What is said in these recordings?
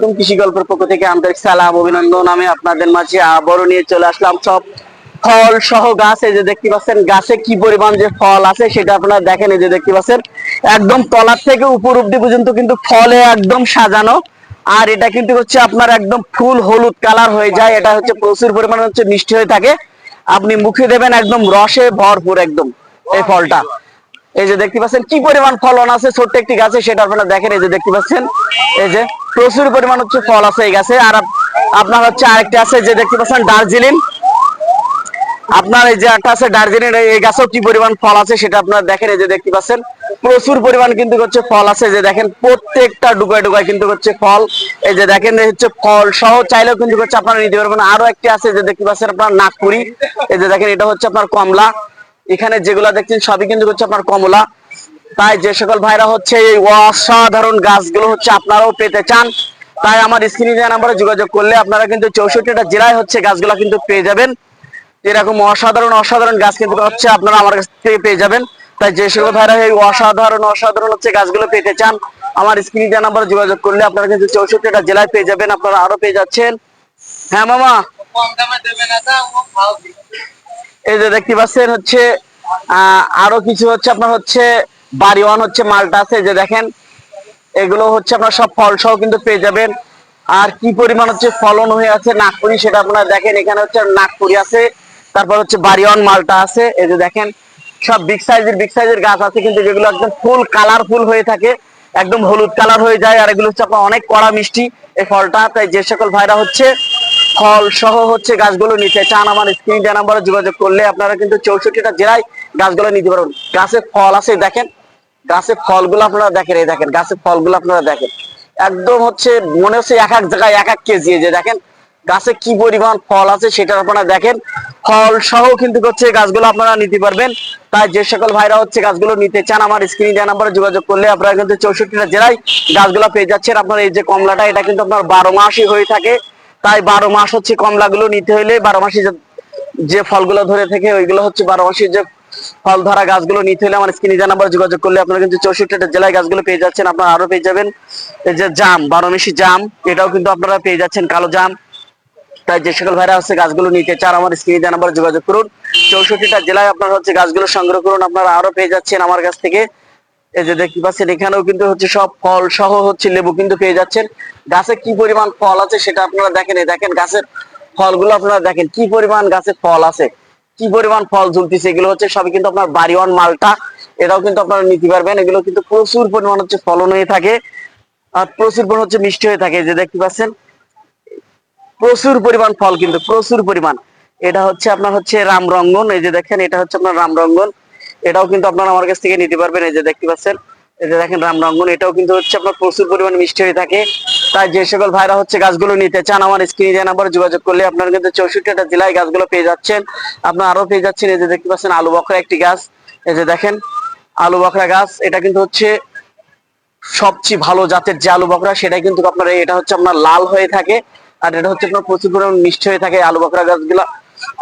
আলাইকুম কৃষি গল্পের পক্ষ থেকে আন্তরিক সালাম, অভিনন্দন। আমি আপনাদের মাঝে আবারও নিয়ে চলে আসলাম। সব ফল সহ গাছ যে দেখতে পাচ্ছেন, গাছে কি পরিমাণ যে ফল আছে সেটা আপনারা দেখেন যে দেখতে পাচ্ছেন। একদম তলার থেকে উপর অব্দি পর্যন্ত কিন্তু ফলে একদম সাজানো। আর এটা কিন্তু হচ্ছে আপনার একদম ফুল হলুদ কালার হয়ে যায়। এটা হচ্ছে প্রচুর পরিমাণে হচ্ছে মিষ্টি হয়ে থাকে। আপনি মুখে দেবেন একদম রসে ভরপুর একদম এই ফলটা। এই যে দেখতে পাচ্ছেন, কি পরিমাণ ফলন আছে? ছোট্ট একটি গাছে, সেটা আপনারা দেখেন, এই যে দেখতে পাচ্ছেন। এই যে প্রচুর পরিমাণ হচ্ছে ফল আছে এই গাছে। আর আপনার হচ্ছে আরেকটা আছে যে দেখতে পাচ্ছেন দার্জিলিং। আপনার এই যে একটা আছে দার্জিলিং, এই- গাছেও কি পরিমাণ ফল আছে সেটা আপনারা দেখেন, এই যে দেখতে পাচ্ছেন। প্রচুর পরিমাণ কিন্তু হচ্ছে ফল আছে যে দেখেন, প্রত্যেকটা ডুগায় ডুগায় কিন্তু হচ্ছে ফল। এই যে দেখেন হচ্ছে ফল সহ চাইলেও কিন্তু হচ্ছে আপনারা নিতে পারবেন আরও একটি আছে যে দেখতে পাচ্ছেন আপনার নাগপুরি। এই যে দেখেন, এটা হচ্ছে আপনার কমলা। এখানে যেগুলা দেখছেন, সবই কিন্তু হচ্ছে আপনার কমলা। তাই যে সকল ভাইরা হচ্ছে এই অসাধারণ গাছগুলো হচ্ছে আপনারাও পেতে চান তাই আমার স্ক্রিনে নাম্বারে যোগাযোগ করলে আপনারা কিন্তু চৌষট্টিটা জেলায় হচ্ছে গাছগুলা কিন্তু পেয়ে যাবেন। এরকম অসাধারণ অসাধারণ গাছ কিন্তু হচ্ছে আপনারা আমার কাছ থেকে পেয়ে যাবেন। তাই যে সকল ভাইরা এই অসাধারণ অসাধারণ হচ্ছে গাছগুলো পেতে চান আমার স্ক্রিনে নাম্বারে যোগাযোগ করলে আপনারা কিন্তু চৌষট্টিটা জেলায় পেয়ে যাবেন আপনারা আরও পেয়ে যাচ্ছেন। হ্যাঁ মামা। এই যে দেখতে পাচ্ছেন হচ্ছে আহ, আরও কিছু হচ্ছে আপনার হচ্ছে বাড়িওয়ান হচ্ছে মালটা আছে যে দেখেন, এগুলো হচ্ছে আপনার সব ফল সহ কিন্তু পেয়ে যাবেন। আর কি পরিমাণ হচ্ছে ফলন হয়ে আছে নাগপুরি সেটা আপনারা দেখেন, এখানে হচ্ছে নাগপুরি আছে, তারপর হচ্ছে বাড়িওয়ান মালটা আছে, এই যে দেখেন, সব বিগ সাইজের বিগ সাইজের গাছ আছে, কিন্তু যেগুলো একদম ফুল কালারফুল হয়ে থাকে, একদম হলুদ কালার হয়ে যায়, আর এগুলো হচ্ছে আপনার অনেক কড়া মিষ্টি, এই ফলটা, তাই যে সকল ভাইরা হচ্ছে ফল সহ হচ্ছে গাছগুলো নিতে চান, আমার স্ক্রিন নাম্বারে যোগাযোগ করলে আপনারা কিন্তু চৌষট্টিটা জেলায় গাছগুলো নিতে পারবেন। গাছে ফল আছে, দেখেন গাছের ফলগুলো আপনারা দেখেন, এই দেখেন গাছের ফলগুলো আপনারা দেখেন। একদম হচ্ছে, মনে হচ্ছে এক এক জায়গায় এক এক কেজি যে দেখেন, গাছে কি পরিমাণ ফল আছে সেটা আপনারা দেখেন। ফল সহ কিন্তু হচ্ছে গাছগুলো আপনারা নিতে পারবেন। তাই যে সকল ভাইরা হচ্ছে গাছগুলো নিতে চান, আমার স্ক্রিন দেওয়া নাম্বারে যোগাযোগ করলে আপনারা কিন্তু চৌষট্টিটা জেলায় গাছগুলো পেয়ে যাচ্ছেন। আপনার এই যে কমলাটা, এটা কিন্তু আপনার বারো মাসই হয়ে থাকে। তাই বারো মাস হচ্ছে কমলাগুলো নিতে হলে বারো মাসে যে- ফলগুলো ধরে থাকে, ওইগুলো হচ্ছে বারো মাসের যে ফল ধরা গাছগুলো নিতে হলে আমার স্ক্রিনে নাম্বার যোগাযোগ করলে আপনারা কিন্তু চৌষট্টিটা জেলায় গাছগুলো পেয়ে যাচ্ছেন। আপনারা আরও পেয়ে যাবেন। এই যে জাম বারো মাসি জাম, এটাও কিন্তু আপনারা পেয়ে যাচ্ছেন, কালো জাম। তাই যে সকল ভাইরা হচ্ছে গাছগুলো নিতে চান, আমার স্ক্রিনে নাম্বার যোগাযোগ করুন। চৌষট্টিটা জেলায় আপনারা হচ্ছে গাছগুলো সংগ্রহ করুন, আপনারা আরও পেয়ে যাচ্ছেন আমার কাছ থেকে। এই যে দেখতে পাচ্ছেন, এখানেও কিন্তু হচ্ছে সব ফল সহ হচ্ছে লেবু কিন্তু পেয়ে যাচ্ছেন। গাছে কি পরিমাণ ফল আছে সেটা আপনারা দেখেন। দেখেন গাছের ফলগুলো আপনারা দেখেন, কি পরিমাণ গাছে ফল আছে। কি পরিমাণ ফল ঝুলতেছে, এগুলো হচ্ছে সবই কিন্তু আপনার বাড়িওয়ান মালটা। এটাও কিন্তু আপনারা নিতে পারবেন। এগুলো কিন্তু প্রচুর পরিমাণ হচ্ছে ফলন হয়ে থাকে। আর প্রচুর পরিমাণ হচ্ছে মিষ্টি হয়ে থাকে যে দেখতে পাচ্ছেন। প্রচুর পরিমাণ ফল কিন্তু, প্রচুর পরিমাণ। এটা হচ্ছে আপনার হচ্ছে রামরঙ্গন, এই যে দেখেন, এটা হচ্ছে আপনার রামরঙ্গন। এটাও কিন্তু আপনারা আমার কাছ থেকে নিতে পারবেন, এই যে দেখতে পাচ্ছেন। যে দেখেন রামরঙ্গন এটাও কিন্তু হচ্ছে আপনার প্রচুর পরিমাণ মিষ্টি হয়ে থাকে। তাই যে সকল ভাইরা হচ্ছে গাছগুলো নিতে চান, আমার স্ক্রিনে দেওয়া নাম্বারে যোগাযোগ করলে আপনারা কিন্তু চৌষট্টিটা জেলায় গাছগুলো পেয়ে যাচ্ছেন। আপনার আরও পেয়ে যাচ্ছেন এই যে দেখতে পাচ্ছেন আলু বকরা একটি গাছ। এই যে দেখেন আলু বকরা গাছ, এটা কিন্তু হচ্ছে সবচেয়ে ভালো জাতের যে আলু বকরা সেটা কিন্তু আপনার, এটা হচ্ছে আপনার লাল হয়ে থাকে। আর এটা হচ্ছে আপনার প্রচুর পরিমাণ মিষ্টি হয়ে থাকে আলু বকরা গাছগুলা।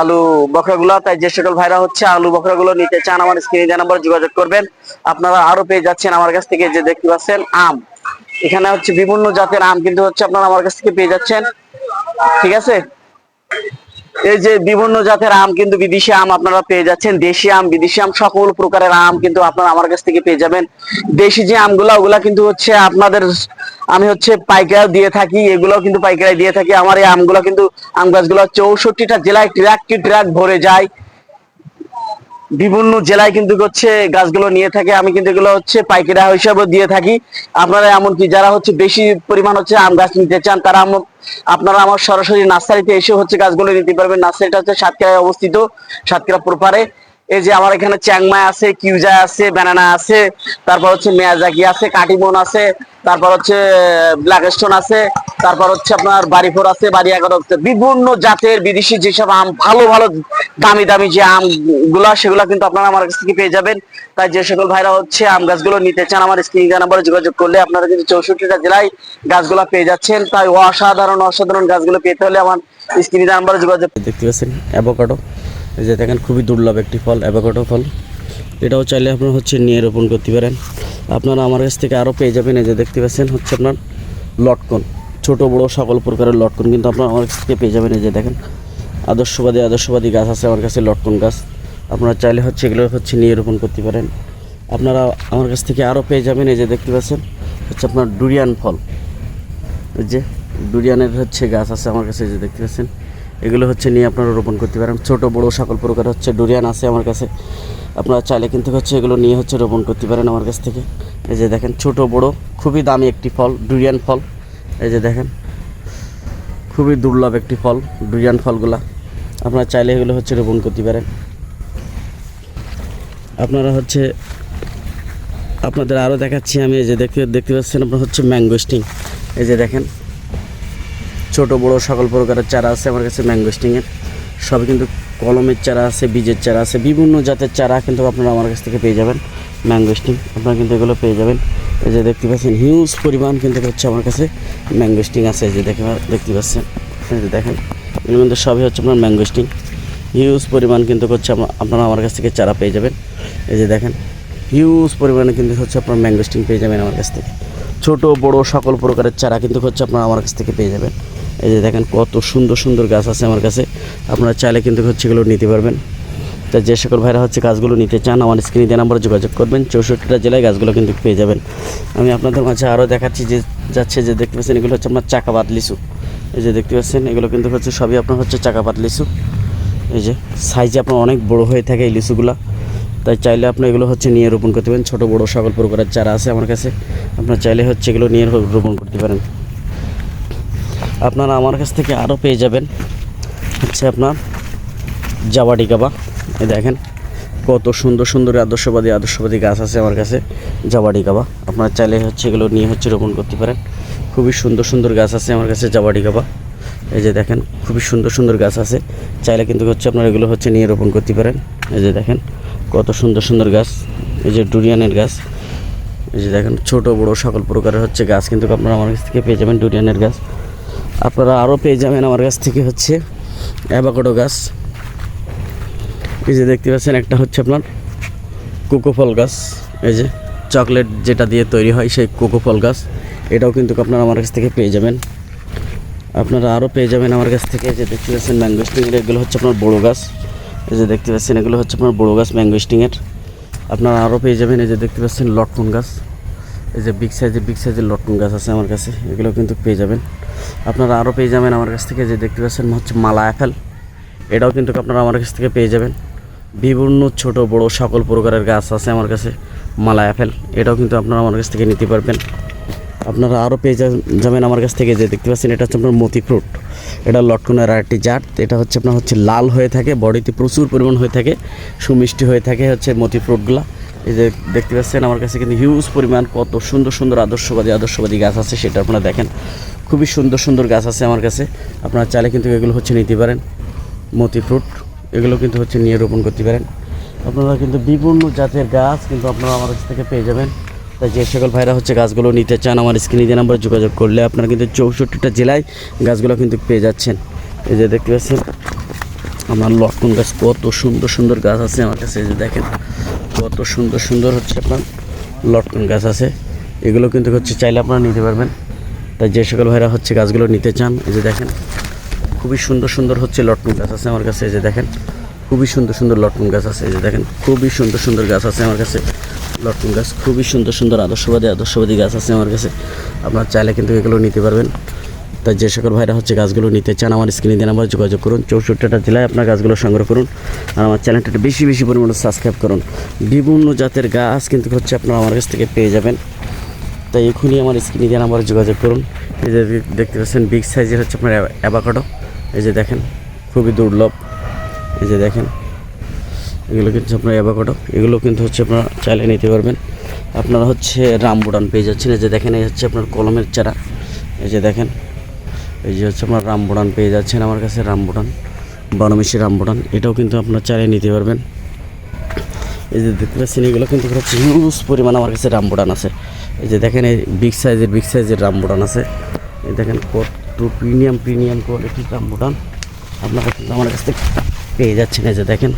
আলু বকরাগুলো তাই যে সকল ভাইরা হচ্ছে আলু বকরাগুলো নিতে চান, আমার স্ক্রিনে যে নাম্বার যোগাযোগ করবেন। আপনারা আরও পেয়ে যাচ্ছেন আমার কাছ থেকে যে দেখতে পাচ্ছেন আম। এখানে হচ্ছে বিভিন্ন জাতের আম কিন্তু হচ্ছে আপনারা আমার কাছ থেকে পেয়ে যাচ্ছেন। ঠিক আছে? এই যে বিভিন্ন জাতের আম কিন্তু বিদেশি আম আপনারা পেয়ে যাচ্ছেন। দেশি আম, বিদেশি আম, সকল প্রকারের আম কিন্তু আপনারা আমার কাছ থেকে পেয়ে যাবেন। দেশি যে আমগুলা, ওগুলা কিন্তু হচ্ছে আপনাদের আমি হচ্ছে পাইকারি দিয়ে থাকি, এগুলাও কিন্তু পাইকারি দিয়ে থাকি। আমার এই আমগুলা কিন্তু আম গাছগুলো চৌষট্টিটা জেলায় ট্রাক কি ট্রাক ভরে যায়। বিভিন্ন জেলায় কিন্তু হচ্ছে গাছগুলো নিয়ে থাকে। আমি কিন্তু এগুলো হচ্ছে পাইকারি হিসাবে দিয়ে থাকি। আপনারা এমনকি যারা হচ্ছে বেশি পরিমাণ হচ্ছে আম গাছ নিতে চান, তারা আপনারা আমার সরাসরি নার্সারিতে এসে হচ্ছে গাছগুলো নিতে পারবেন। নার্সারিটা হচ্ছে সাতক্ষীরায় অবস্থিত, সাতক্ষীরা প্রপারে। এই যে আমার এখানে চ্যাংমাই আছে কিউজা আছে ব্যানানা আছে, তারপর হচ্ছে মেয়াজাকি আছে, কাটিমন আছে, তারপর হচ্ছে ব্ল্যাক স্টোন আছে, তারপর হচ্ছে আপনার বাড়িফোর আছে বাড়ি এগারো বিভিন্ন জাতের বিদেশি যেসব আম, ভালো ভালো দামি দামি যে আমগুলা সেগুলা কিন্তু আপনারা আমার কাছ থেকে পেয়ে যাবেন। তাই যে সকল ভাইরা হচ্ছে আম গাছগুলো নিতে চান, আমার স্ক্রিন নাম্বারে যোগাযোগ করলে আপনারা কিন্তু চৌষট্টিটা জেলায় গাছগুলা পেয়ে যাচ্ছেন। তাই অসাধারণ অসাধারণ গাছগুলো পেতে হলে আমার স্ক্রিন নাম্বারে যোগাযোগ দেখতে পাচ্ছেন অ্যাভোকাডো যে দেখেন, খুবই দুর্লভ একটি ফল অ্যাভোকাডো ফল। এটাও চাইলে আপনারা হচ্ছে নিয়ে রোপণ করতে পারেন। আপনারা আমার কাছ থেকে আরও পেয়ে যাবেন, এই যে দেখতে পাচ্ছেন, হচ্ছে আপনার লটকন, ছোট, বড়, সকল প্রকারের লটকন। কিন্তু আপনারা আমার কাছ থেকে পেয়ে যাবেন, এই যে দেখেন, আদর্শবাদী আদর্শবাদী গাছ আছে আমার কাছে, লটকন গাছ। আপনারা চাইলে হচ্ছে এগুলো হচ্ছে নিয়ে রোপণ করতে পারেন। আপনারা আমার কাছ থেকে আরও পেয়ে যাবেন, এই যে দেখতে পাচ্ছেন, হচ্ছে আপনার ডুরিয়ান ফল। এই যে, ডুরিয়ানের হচ্ছে গাছ আছে আমার কাছে যে দেখতে পাচ্ছেন। এগুলো হচ্ছে নিয়ে আপনারা রোপণ করতে পারেন। ছোট, বড় সকল প্রকার হচ্ছে ডুরিয়ান আছে আমার কাছে। আপনারা চাইলে কিন্তু হচ্ছে এগুলো নিয়ে হচ্ছে রোপণ করতে পারেন আমার কাছ থেকে। এই যে দেখেন, ছোট, বড়, খুবই দামি একটি ফল, ডুরিয়ান ফল। এই যে দেখেন, খুবই দুর্লভ একটি ফল, ডুরিয়ান ফলগুলা। আপনারা চাইলে এগুলো হচ্ছে রোপণ করতে পারেন। আপনারা হচ্ছে, আপনাদের আরও দেখাচ্ছি আমি। এই যে দেখতে দেখতে পাচ্ছেন আপনার হচ্ছে ম্যাঙ্গো স্টিং। এই যে দেখেন ছোট, বড় সকল প্রকারের চারা আছে আমার কাছে, ম্যাঙ্গো স্টিংয়ের। সব কিন্তু কলমের চারা আছে, বীজের চারা আছে, বিভিন্ন জাতের চারা কিন্তু আপনারা আমার কাছ থেকে পেয়ে যাবেন, ম্যাঙ্গো স্টিং। আপনারা কিন্তু এগুলো পেয়ে যাবেন। এই যে দেখতে পাচ্ছেন হিউজ পরিমাণ কিন্তু হচ্ছে আমার কাছে ম্যাঙ্গো স্টিং আছে। এই যে দেখে দেখতে পাচ্ছেন, এই যে দেখেন এগুলো কিন্তু সবই হচ্ছে আপনার ম্যাঙ্গো স্টিং। হিউজ পরিমাণ কিন্তু হচ্ছে আপনারা আমার কাছ থেকে চারা পেয়ে যাবেন। এই যে দেখেন হিউজ পরিমাণে কিন্তু হচ্ছে আপনার ম্যাঙ্গো স্টিং পেয়ে যাবেন আমার কাছ থেকে। ছোট, বড় সকল প্রকারের চারা কিন্তু হচ্ছে আপনারা আমার কাছ থেকে পেয়ে যাবেন। এই যে দেখেন কত সুন্দর সুন্দর গাছ আছে আমার কাছে। আপনারা চাইলে কিন্তু হচ্ছে এগুলো নিতে পারবেন। তা যে সকল ভাইরা হচ্ছে গাছগুলো নিতে চান, আমার স্ক্রিনে দিয়ে নাম্বারে যোগাযোগ করবেন। চৌষট্টিটা জেলায় গাছগুলো কিন্তু পেয়ে যাবেন। আমি আপনাদের মাঝে আরও দেখাচ্ছি যে, যাচ্ছে যে দেখতে পাচ্ছেন, এগুলো হচ্ছে আপনার চাকাবাদ লিচু। এই যে দেখতে পাচ্ছেন, এগুলো কিন্তু হচ্ছে সবই আপনার হচ্ছে চাকাপাত লিচু। এই যে সাইজে আপনার অনেক বড় হয়ে থাকে এই লিচুগুলা। তাই চাইলে আপনি এগুলো হচ্ছে নিয়ে রোপণ করতে পারেন। ছোটো বড়ো সকল প্রকারের চারা আছে আমার কাছে। আপনার চাইলে হচ্ছে এগুলো নিয়ে রোপণ করতে পারেন। আপনারা আমার কাছ থেকে আরও পেয়ে যাবেন হচ্ছে আপনার জাবাডি কাবা এই দেখেন, কত সুন্দর সুন্দর আদর্শবাদী আদর্শবাদী গাছ আছে আমার কাছে জাবাডি কাবা আপনারা চাইলে হচ্ছে এগুলো নিয়ে হচ্ছে রোপণ করতে পারেন। খুবই সুন্দর সুন্দর গাছ আছে আমার কাছে জাবাডি কাবা এই যে দেখেন, খুবই সুন্দর সুন্দর গাছ আছে। চাইলে কিন্তু হচ্ছে আপনারা এগুলো হচ্ছে নিয়ে রোপণ করতে পারেন। এই যে দেখেন, কত সুন্দর সুন্দর গাছ। এই যে ডুরিয়ানের গাছ। এই যে দেখেন, ছোট বড় সকল প্রকারের হচ্ছে গাছ কিন্তু আপনারা আমার কাছ থেকে পেয়ে যাবেন ডুরিয়ানের গাছ। আপনারা আরও পেয়ে যাবেন আমার কাছ থেকে হচ্ছে অ্যাভাকাডো গাছ। এই যে দেখতে পাচ্ছেন, একটা হচ্ছে আপনার কোকো ফল গাছ। এই যে চকলেট যেটা দিয়ে তৈরি হয়, সেই কোকো ফল গাছ। এটাও কিন্তু আপনারা আমার কাছ থেকে পেয়ে যাবেন। আপনারা আরও পেয়ে যাবেন আমার কাছ থেকে। যে দেখতে পাচ্ছেন ম্যাঙ্গো স্টিংয়ের এগুলো হচ্ছে আপনার বড়ো গাছ। এই যে দেখতে পাচ্ছেন, এগুলো হচ্ছে আপনার বড়ো গাছ ম্যাঙ্গো স্টিংয়ের আপনারা আরও পেয়ে যাবেন, এই যে দেখতে পাচ্ছেন, লটকন গাছ। এই যে বিগ সাইজে বিগ সাইজের লটকন গাছ আছে আমার কাছে, এগুলো কিন্তু পেয়ে যাবেন। আপনারা আরও পেয়ে যাবেন আমার কাছ থেকে যে দেখতে পাচ্ছেন, হচ্ছে মালা অ্যাপেল এটাও কিন্তু আপনারা আমার কাছ থেকে পেয়ে যাবেন। বিভিন্ন ছোট, বড় সকল প্রকারের গাছ আছে আমার কাছে, মালা অ্যাপেল এটাও কিন্তু আপনারা আমার কাছ থেকে নিতে পারবেন। আপনারা আরও পেয়ে যাবেন আমার কাছ থেকে যে দেখতে পাচ্ছেন, এটা হচ্ছে আপনার মতি ফ্রুট এটা লটকনের আর একটি জাত, এটা হচ্ছে আপনার হচ্ছে লাল হয়ে থাকে, বডিতে প্রচুর পরিমাণ হয়ে থাকে, সুমিষ্টি হয়ে থাকে হচ্ছে মতি ফ্রুটগুলা এই যে দেখতে পাচ্ছেন, আমার কাছে কিন্তু হিউজ পরিমাণ কত সুন্দর সুন্দর আদর্শবাদী আদর্শবাদী গাছ আছে, সেটা আপনারা দেখেন। খুবই সুন্দর সুন্দর গাছ আছে আমার কাছে। আপনারা চাইলে কিন্তু এগুলো হচ্ছে নিতে পারেন। মতি ফ্রুট এগুলো কিন্তু হচ্ছে নিয়ে রোপণ করতে পারেন। আপনারা কিন্তু বিভিন্ন জাতের গাছ কিন্তু আপনারা আমার কাছ থেকে পেয়ে যাবেন। তাই যে সকল ভাইরা হচ্ছে গাছগুলো নিতে চান, আমার স্ক্রিনে যে নাম্বারে যোগাযোগ করলে আপনারা কিন্তু চৌষট্টিটা জেলায় গাছগুলো কিন্তু পেয়ে যাচ্ছেন। এই যে দেখতে পাচ্ছেন আমার লটকন গাছ কত সুন্দর সুন্দর গাছ আছে আমার কাছে যে দেখেন, কত সুন্দর সুন্দর হচ্ছে আপনার লটকন গাছ আছে। এগুলো কিন্তু হচ্ছে চাইলে আপনারা নিতে পারবেন। তাই যে সকল ভাইরা হচ্ছে গাছগুলো নিতে চান, এই যে দেখেন, খুবই সুন্দর সুন্দর হচ্ছে লটকন গাছ আছে আমার কাছে, এই যে দেখেন, খুবই সুন্দর সুন্দর লটকন গাছ আছে, এই যে দেখেন, খুবই সুন্দর সুন্দর গাছ আছে আমার কাছে। লটকন গাছ খুবই সুন্দর সুন্দর আদর্শবাদী আদর্শবাদী গাছ আছে আমার কাছে। আপনারা চাইলে কিন্তু এগুলো নিতে পারবেন। তাই যে সকল ভাইরা হচ্ছে গাছগুলো নিতে চান, আমার স্ক্রিনে দিয়ে নাম্বার যোগাযোগ করুন। চৌষট্টিটা জেলায় আপনার গাছগুলো সংগ্রহ করুন আর আমার চ্যানেলটা বেশি বেশি পরিমাণে সাবস্ক্রাইব করুন। বিভিন্ন জাতের গাছ কিন্তু হচ্ছে আপনারা আমার কাছ থেকে পেয়ে যাবেন। তাই এখনই আমার স্ক্রিনে দিয়ে নাম্বারে যোগাযোগ করুন। এই যে দেখতে পাচ্ছেন বিগ সাইজের হচ্ছে আপনার অ্যাভাকাডো এই যে দেখেন, খুবই দুর্লভ। এই যে দেখেন, এগুলো কিন্তু আপনার অ্যাভাকাডো এগুলো কিন্তু হচ্ছে আপনারা চাইলে নিতে পারবেন। আপনারা হচ্ছে রামবুটান পেয়ে যাচ্ছেন। এই যে দেখেন, এই হচ্ছে আপনার কলমের চারা। এই যে দেখেন এই যে হচ্ছে আপনার রামবুটান পেয়ে যাচ্ছেন আমার কাছে রামবুটান বারোমিশি রামবুটান এটাও কিন্তু আপনার চালিয়ে নিতে পারবেন। এই যে দেখতে পাচ্ছেন, এগুলো কিন্তু হচ্ছে হিউজ পরিমাণ আমার কাছে রামবুটান আছে। এই যে দেখেন, এই বিগ সাইজের বিগ সাইজের রামবুটান আছে। এই দেখেন, কত প্রিমিয়াম প্রিমিয়াম কোয়ালিটির রামবুটান আপনারা কিন্তু আমার কাছ থেকে পেয়ে যাচ্ছেন। এই যে দেখেন,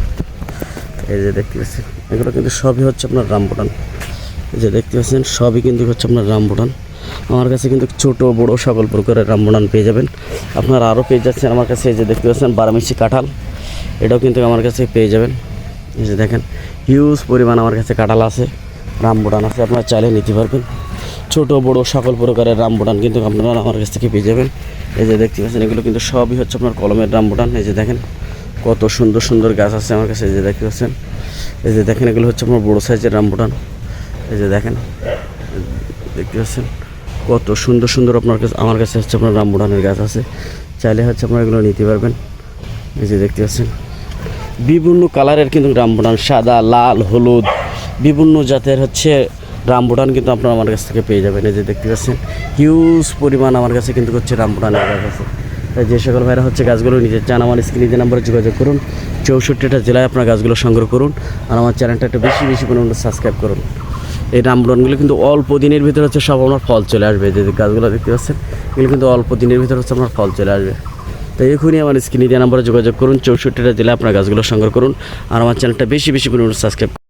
এই যে দেখতে পাচ্ছেন, এগুলো কিন্তু সবই হচ্ছে আপনার রামবুটান এই যে দেখতে পাচ্ছেন, সবই কিন্তু হচ্ছে আপনার রামবুটান আমার কাছে কিন্তু ছোট, বড় সকল প্রকারের রামবুটান পেয়ে যাবেন। আপনারা আরও পেয়ে যাচ্ছেন আমার কাছে, এই যে দেখতে পাচ্ছেন বারামিশি কাঁঠাল। এটাও কিন্তু আমার কাছে পেয়ে যাবেন। এই যে দেখেন হিউজ পরিমাণ আমার কাছে কাঁঠাল আছে রামবুটান আছে, আপনারা চাইলে নিতে পারবেন। ছোট, বড় সকল প্রকারের রামবুটান কিন্তু আপনারা আমার কাছ থেকে পেয়ে যাবেন। এই যে দেখতে পাচ্ছেন, এগুলো কিন্তু সবই হচ্ছে আপনার কলমের রামবুটান এই যে দেখেন, কত সুন্দর সুন্দর গাছ আছে আমার কাছে, এই যে দেখতে পাচ্ছেন। এই যে দেখেন, এগুলো হচ্ছে আপনার বড়ো সাইজের রামবুটান এই যে দেখেন, দেখতে পাচ্ছেন। কত সুন্দর সুন্দর আপনার কাছে আমার কাছে হচ্ছে আপনার রামবুটানের গাছ আছে। চাইলে হচ্ছে আপনারা এগুলো নিতে পারবেন। এই যে দেখতে পাচ্ছেন। বিভিন্ন কালারের কিন্তু রামবুটান সাদা, লাল, হলুদ। বিভিন্ন জাতের হচ্ছে রামবুটান কিন্তু আপনারা আমার কাছ থেকে পেয়ে যাবেন। এই যে দেখতে পাচ্ছেন হিউজ পরিমাণ আমার কাছে কিন্তু হচ্ছে রামবুটানের গাছ আছে। তাই যে সকল ভাইরা হচ্ছে গাছগুলো নিতে চান, আমার স্ক্রিনে যে নাম্বারে যোগাযোগ করুন। চৌষট্টিটা জেলায় আপনার গাছগুলো সংগ্রহ করুন। আর আমার চ্যানেলটা একটু বেশি বেশি পরিমাণে সাবস্ক্রাইব করুন। এই রামবুটানগুলো কিন্তু অল্প দিনের ভিতরে হচ্ছে সব আপনার ফল চলে আসবে, যে গাছগুলো দেখতে পাচ্ছেন, এগুলো কিন্তু অল্প দিনের ভিতরে হচ্ছে আপনার ফল চলে আসবে। তো এখনই আমার স্ক্রিনে দেওয়া নাম্বারে যোগাযোগ করুন, চৌষট্টিটা দিলে আপনার গাছগুলো সংগ্রহ করুন, আর আমার চ্যানেলটা বেশি বেশি পরিমাণে সাবস্ক্রাইব